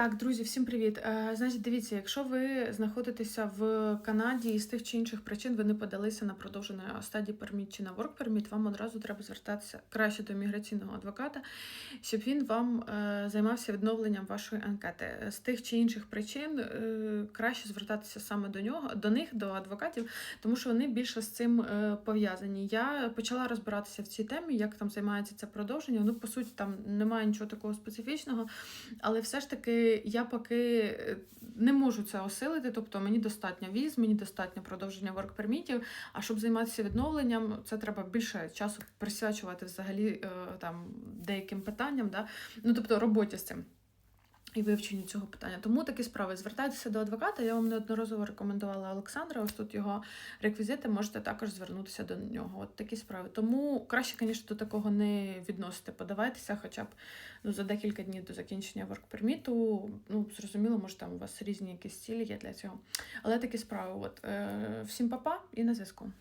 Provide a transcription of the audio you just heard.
Так, друзі, всім привіт. Е, Значить, дивіться, якщо ви знаходитеся в Канаді і з тих чи інших причин ви не подалися на продовжену стадії перміт чи на work permit, вам одразу треба звертатися краще до міграційного адвоката, щоб він вам е, займався відновленням вашої анкети. З тих чи інших причин е, краще звертатися саме до нього, до них, до адвокатів, тому що вони більше з цим пов'язані. Я почала розбиратися в цій темі, як там займається це продовження. Ну, по суті, там немає нічого такого специфічного, але все ж таки я поки е, не можу це осилити. Тобто мені достатньо віз, мені достатньо продовження воркпермітів. А щоб займатися відновленням, це треба більше часу присвячувати взагалі е, там деяким питанням, да? ну тобто роботі з цим. І вивченню цього питання. Тому такі справи. Звертайтеся до адвоката. Я вам неодноразово рекомендувала Олександра. Ось тут його реквізити. Можете також звернутися до нього. От такі справи. Тому краще, звісно, до такого не відносити. Подавайтеся, хоча б ну, за декілька днів до закінчення воркперміту. Ну, зрозуміло, може там у вас різні якісь цілі є для цього. Але такі справи. От е, всім папа і на зв'язку.